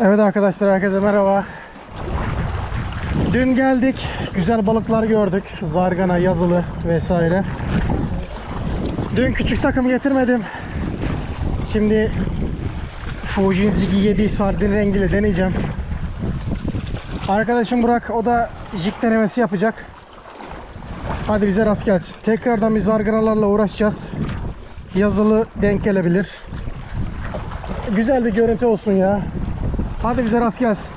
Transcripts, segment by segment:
Evet arkadaşlar herkese merhaba. Dün geldik. Güzel balıklar gördük. Zargana, yazılı vesaire. Dün küçük takım getirmedim. Şimdi Fujin Ziggy 7 sardin rengiyle deneyeceğim. Arkadaşım Burak o da jig denemesi yapacak. Hadi bize rast gelsin. Tekrardan bir zarganalarla uğraşacağız. Yazılı denk gelebilir. Güzel bir görüntü olsun ya. Hadi bize rast gelsin.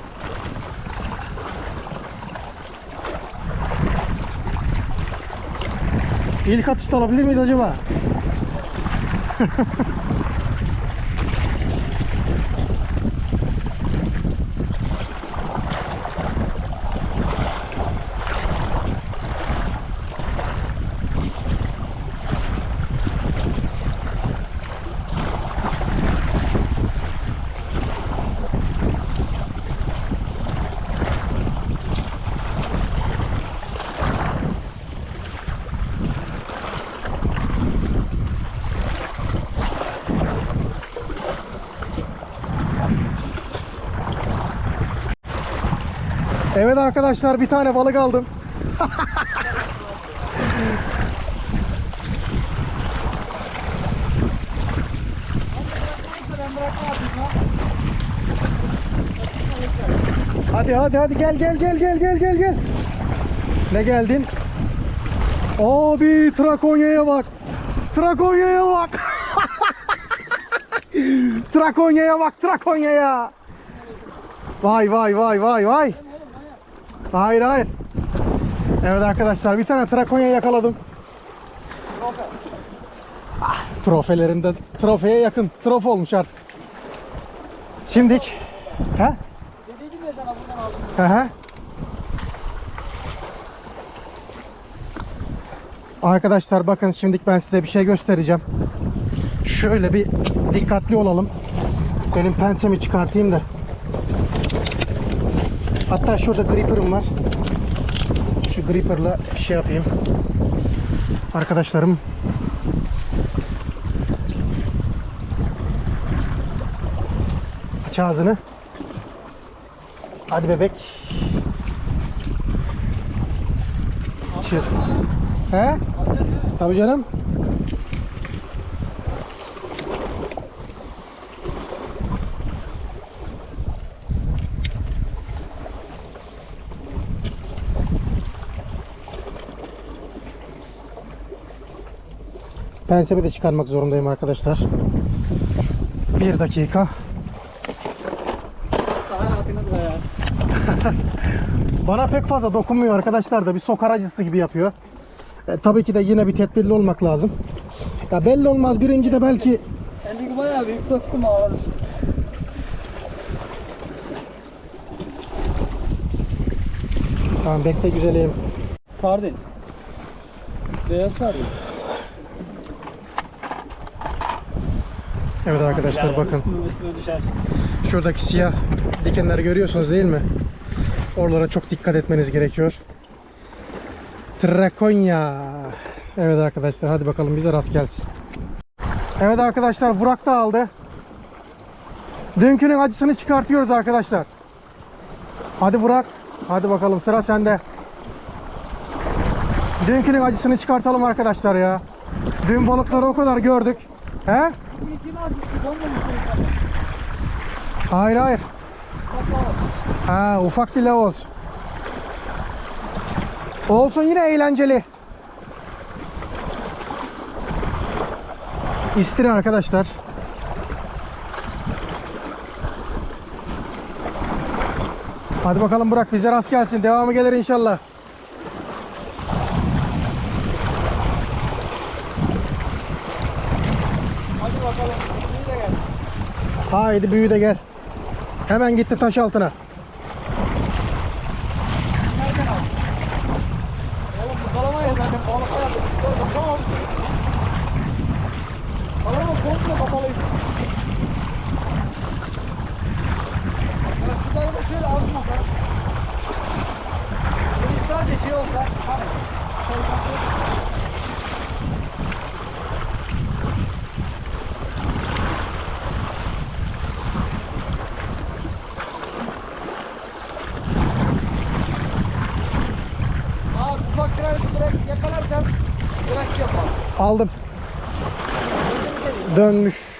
İlk atışta alabilir miyiz acaba? Evet arkadaşlar bir tane balık aldım. Hadi hadi hadi gel gel gel gel gel gel gel. Ne geldin? Abi Trakonya'ya bak. Trakonya'ya bak. Trakonya'ya bak Trakonya'ya. Vay vay vay vay vay. Hayır hayır. Evet arkadaşlar bir tane Trakonya yakaladım. Ah, trofelerinde trofeye yakın. Trof olmuş artık. Şimdik. He? Dediydim ya sana buradan aldım. Hı hı. Arkadaşlar bakın şimdi ben size bir şey göstereceğim. Şöyle bir dikkatli olalım. Benim pensemi çıkartayım da. Hatta şurada gripper'ım var. Şu gripper'la şey yapayım. Arkadaşlarım. Aç ağzını. Hadi bebek. Çır. He? Tabii canım. Pensemi de çıkarmak zorundayım arkadaşlar. Bir dakika. Bana pek fazla dokunmuyor arkadaşlar da bir sokar acısı gibi yapıyor. E, tabii ki de yine bir tedbirli olmak lazım. Ya belli olmaz birinci de belki Elini bayağı büyük soktum ağır. Tamam bekle güzelim. Sardin. Beyaz sardin. Evet arkadaşlar bakın. Şuradaki siyah dikenleri görüyorsunuz değil mi? Oralara çok dikkat etmeniz gerekiyor. Trakonya. Evet arkadaşlar hadi bakalım bize rast gelsin. Evet arkadaşlar Burak da aldı. Dünkünün acısını çıkartıyoruz arkadaşlar. Hadi Burak. Hadi bakalım sıra sende. Dünkünün acısını çıkartalım arkadaşlar ya. Dün balıkları o kadar gördük. He? Hayır hayır. Ha ufak bir lavuz. Olsun yine eğlenceli. İstiri arkadaşlar. Hadi bakalım Burak bize rast gelsin. Devamı gelir inşallah. Hadi bakalım. İyi de gel. Haydi büyü de gel. Hemen gitti taş altına. Nereden aldın? Oğlum bu kalamayız zaten. Balık ayarlı. Tamam. Kalama komple kapalıydı. Ya şu tarafa şöyle ağzına bak. Böyle sadece şey olsa. Hani. Aldım. Dönmüş.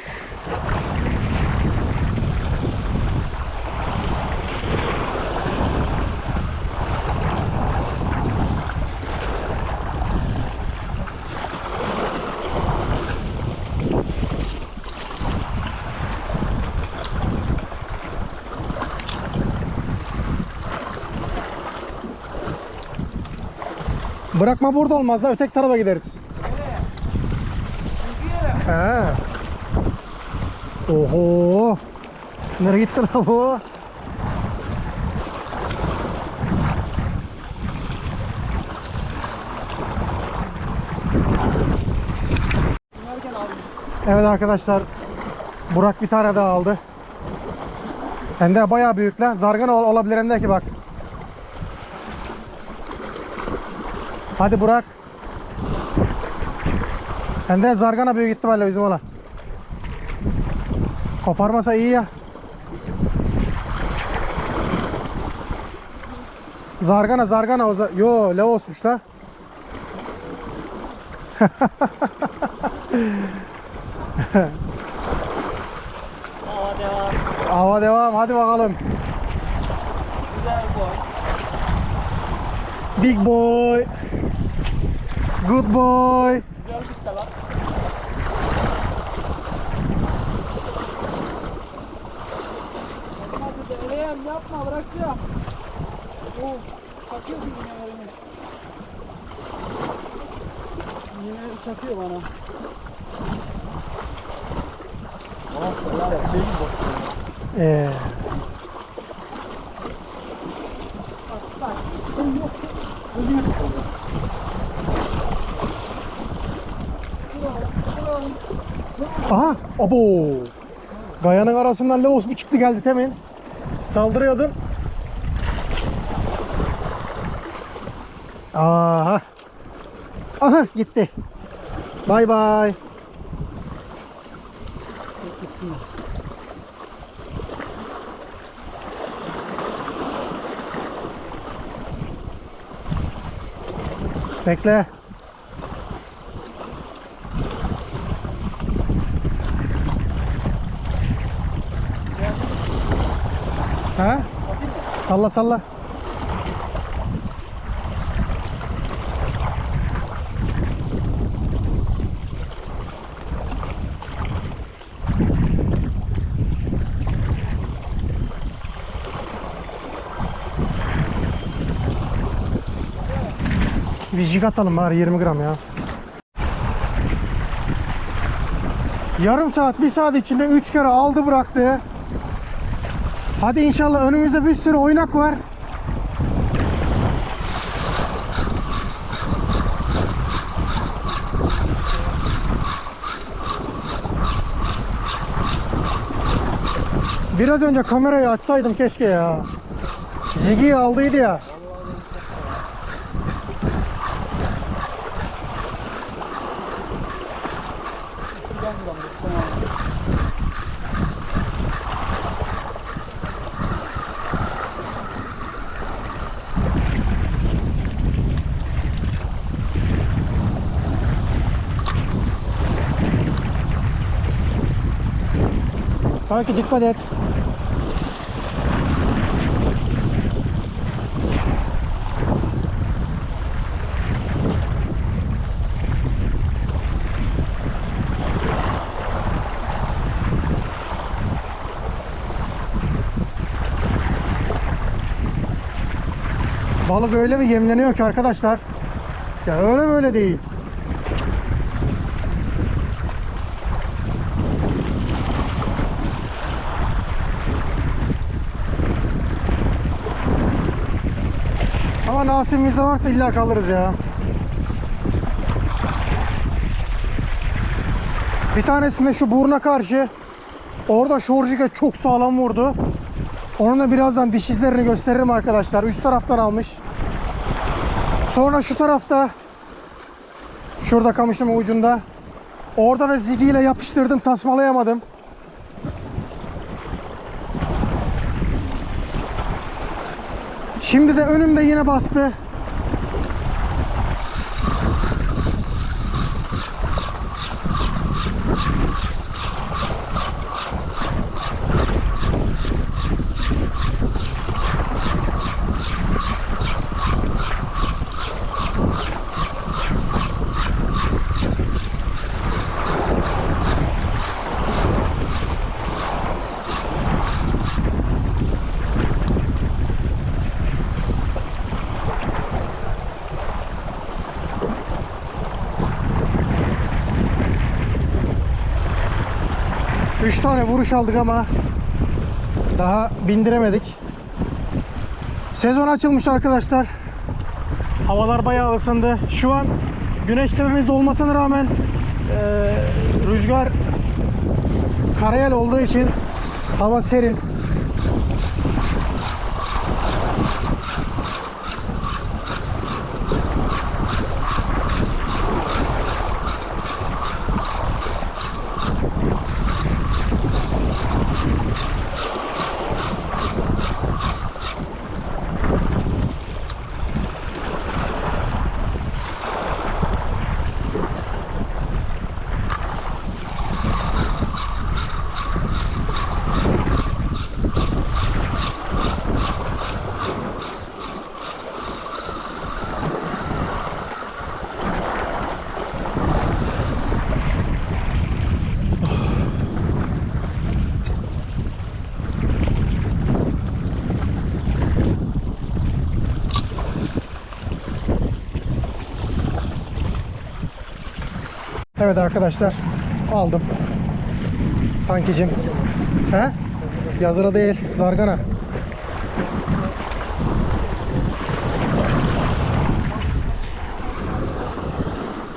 Bırakma burada olmaz da öteki tarafa gideriz. He. Oho. Nereye gitti lan bu? Evet arkadaşlar. Burak bir tane daha aldı. Hem de bayağı büyük lan. Zargana ol- olabilir hem de ki bak. Hadi Burak. Hem de zargana büyük ihtimalle bizim ola. Koparmasa iyi ya. Zargana zargana o za- Yo Leos'muş da. Hava devam. Hava devam hadi bakalım. Güzel boy. Big boy. Good boy. Güzel bir salak. Yapma dedi. Yapma bırakacağım. Oo, çakıyor gibi yine elimi. Yine çakıyor bana. Ee, Bak, yok. Gözüme tıkıldı. aha. Abo. Gayanın arasından Leos bir çıktı geldi temin. Saldırıyordun. Aha. Aha gitti. Bay bay. Bekle. Ha? Salla salla. Bir jig atalım bari 20 gram ya. Yarım saat, bir saat içinde 3 kere aldı bıraktı. Hadi inşallah önümüzde bir sürü oynak var. Biraz önce kamerayı açsaydım keşke ya. Ziggy aldıydı ya. Sanki dikkat et. Balık öyle bir yemleniyor ki arkadaşlar. Ya öyle böyle değil. Nasibimizde varsa illa kalırız ya. Bir tanesinde şu buruna karşı orada şorjike çok sağlam vurdu. Onun da birazdan diş izlerini gösteririm arkadaşlar. Üst taraftan almış. Sonra şu tarafta şurada kamışın ucunda orada da zigiyle yapıştırdım tasmalayamadım. Şimdi de önümde yine bastı. 3 tane vuruş aldık ama daha bindiremedik. Sezon açılmış arkadaşlar. Havalar bayağı ısındı. Şu an güneş tepemizde olmasına rağmen eee, rüzgar karayel olduğu için hava serin. Evet arkadaşlar aldım. Kankicim. He? Yazıra değil, zargana.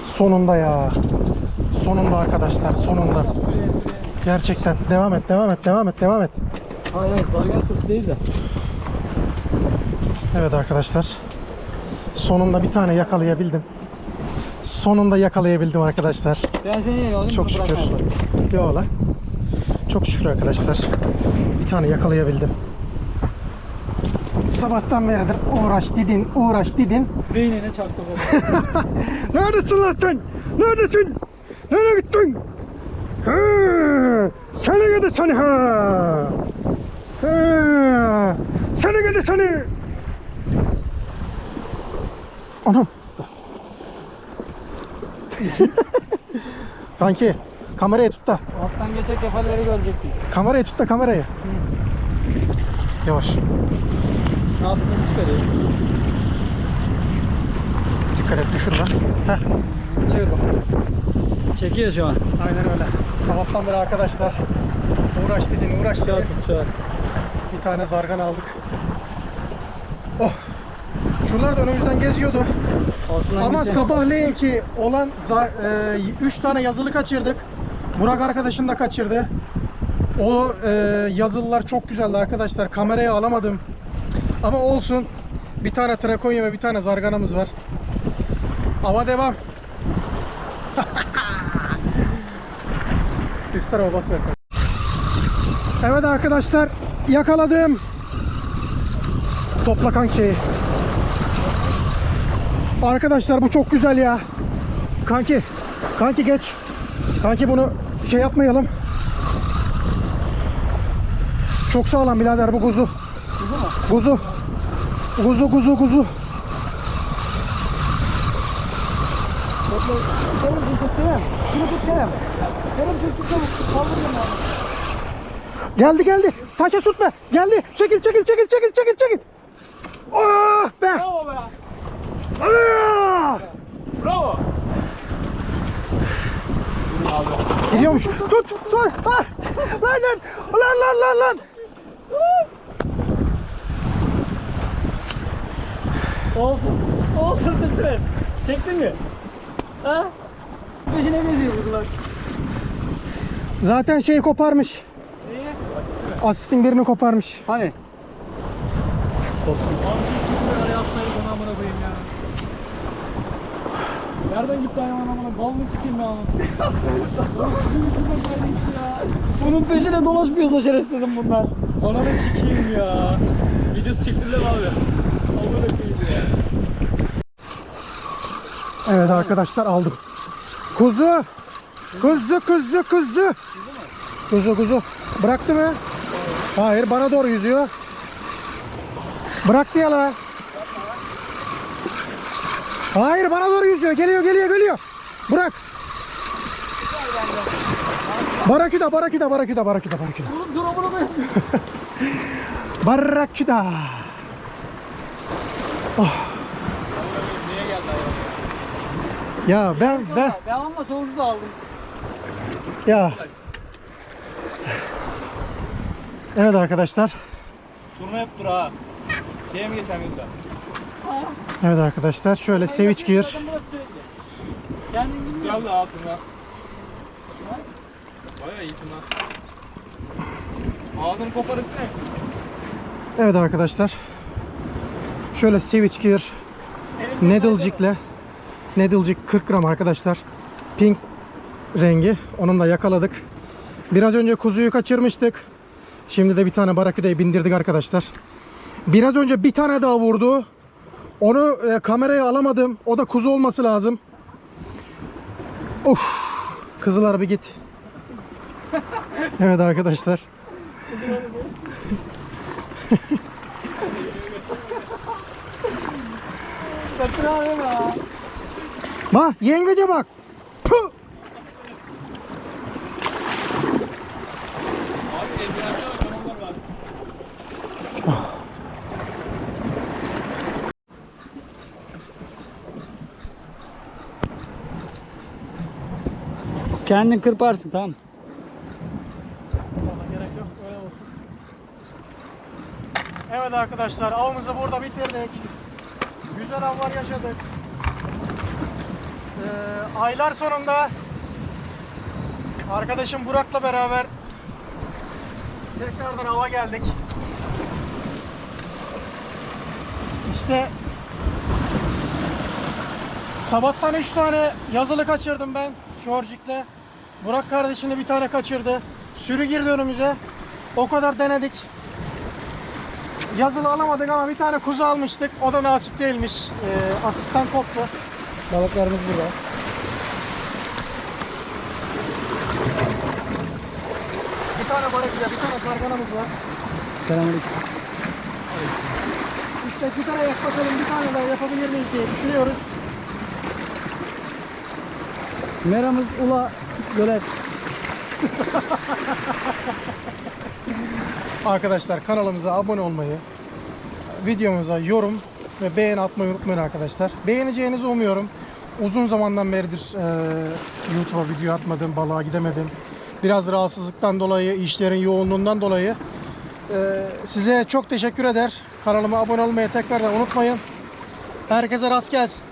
Sonunda ya. Sonunda arkadaşlar, sonunda. Gerçekten. Devam et, devam et, devam et, devam et. Hayır sargan sırtı değil de. Evet arkadaşlar. Sonunda bir tane yakalayabildim. Sonunda yakalayabildim arkadaşlar. Ben seni. Çok şükür. lan. Çok şükür arkadaşlar. Bir tane yakalayabildim. Sabahtan beridir uğraş didin, uğraş didin. Beynine çaktı bu. Neredesin lan sen? Neredesin? Nereye gittin? Ha, seni gidi seni ha. Ha, seni gidi seni. Anam. Kanki kamerayı tut da. Alttan geçen kefalleri görecektik. Kamerayı tut da kamerayı. Yavaş. Ne yaptı nasıl çıkarıyor? Dikkat et düşürme. Heh. Çevir bak. Çekiyor şu an. Aynen öyle. Sabahtan beri arkadaşlar uğraş dedin uğraş dedin. Bir tane zargan aldık. Oh. Şunlar da önümüzden geziyordu. Altından Ama geçen- sabahleyin ki olan 3 tane yazılı kaçırdık. Burak arkadaşım da kaçırdı. O e, yazılılar çok güzeldi arkadaşlar. Kameraya alamadım. Ama olsun. Bir tane trakonya ve bir tane zarganamız var. Ava devam. Tarafa bas ver. Evet arkadaşlar yakaladım. Topla şeyi. Arkadaşlar bu çok güzel ya. Kanki, kanki geç. Kanki bunu şey yapmayalım. Çok sağlam birader bu kuzu. Kuzu. Kuzu kuzu kuzu. Geldi geldi. Taşa sürtme. Geldi. Çekil çekil çekil çekil çekil çekil. Oh be. Bravo be. Bravo. Gidiyormuş. Tut tut tut. Ah! Lan lan lan lan lan lan. Olsun. Olsun Sıktıren. Çektin mi? Ha? Peşine geziyor kuzular. Zaten şey koparmış. Neyi? Asistin birini koparmış. Hani? Kopsun. Abi hiç araya atmayı bana amına koyayım ya. Nereden gitti hayvan amına? Bal mı sikeyim ya? Bunun peşine dolaşmıyorsa şerefsizim bunlar. Ananı sikeyim ya. Videosu çektiler abi. Amına ya. Evet arkadaşlar aldım. Kuzu. Kuzu kuzu kuzu. Kuzu kuzu. Bıraktı mı? Hayır bana doğru yüzüyor. Bıraktı ya la. Hayır bana doğru yüzüyor. Geliyor geliyor geliyor. Bırak. Baraküda baraküda baraküda baraküda baraküda. Oğlum dur amına koyayım. Baraküda. Niye geldi hayvan? Ya ben ben Ben ama sonucu da aldım. ya Evet arkadaşlar. Turna hep dur ha. Şeye mi geçen Musa? Evet arkadaşlar. Şöyle koparırsın ya. Evet arkadaşlar. Şöyle Switch Gear Needlejick'le Needlejig 40 gram arkadaşlar. Pink rengi. Onun da yakaladık. Biraz önce kuzuyu kaçırmıştık. Şimdi de bir tane baraküdeyi bindirdik arkadaşlar. Biraz önce bir tane daha vurdu. Onu e, kameraya alamadım. O da kuzu olması lazım. Of. Kızılar bir git. Evet arkadaşlar. Bak yengece bak. Puh! Abi eldivenler var, kanallar var. Kendin kırparsın tamam. Gerek yok öyle olsun. Evet arkadaşlar avımızı burada bitirdik. Güzel avlar yaşadık. Ee, aylar sonunda arkadaşım Burak'la beraber tekrardan ava geldik. İşte sabahtan 3 tane yazılı kaçırdım ben Şorcik'le. Burak kardeşim de bir tane kaçırdı. Sürü girdi önümüze. O kadar denedik. Yazılı alamadık ama bir tane kuzu almıştık. O da nasip değilmiş. Ee, asistan koptu. Balıklarımız burada. Bir tane balıkla, bir tane sarganamız var. Selamünaleyküm. İşte bir tane yaklaşalım, bir tane daha yapabilir miyiz diye düşünüyoruz. Meramız Ula Gölet. Arkadaşlar kanalımıza abone olmayı, videomuza yorum ve beğen atmayı unutmayın arkadaşlar. Beğeneceğinizi umuyorum. Uzun zamandan beridir e, YouTube'a video atmadım, balığa gidemedim. Biraz rahatsızlıktan dolayı, işlerin yoğunluğundan dolayı. e, size çok teşekkür eder. Kanalıma abone olmayı tekrardan unutmayın. Herkese rast gelsin.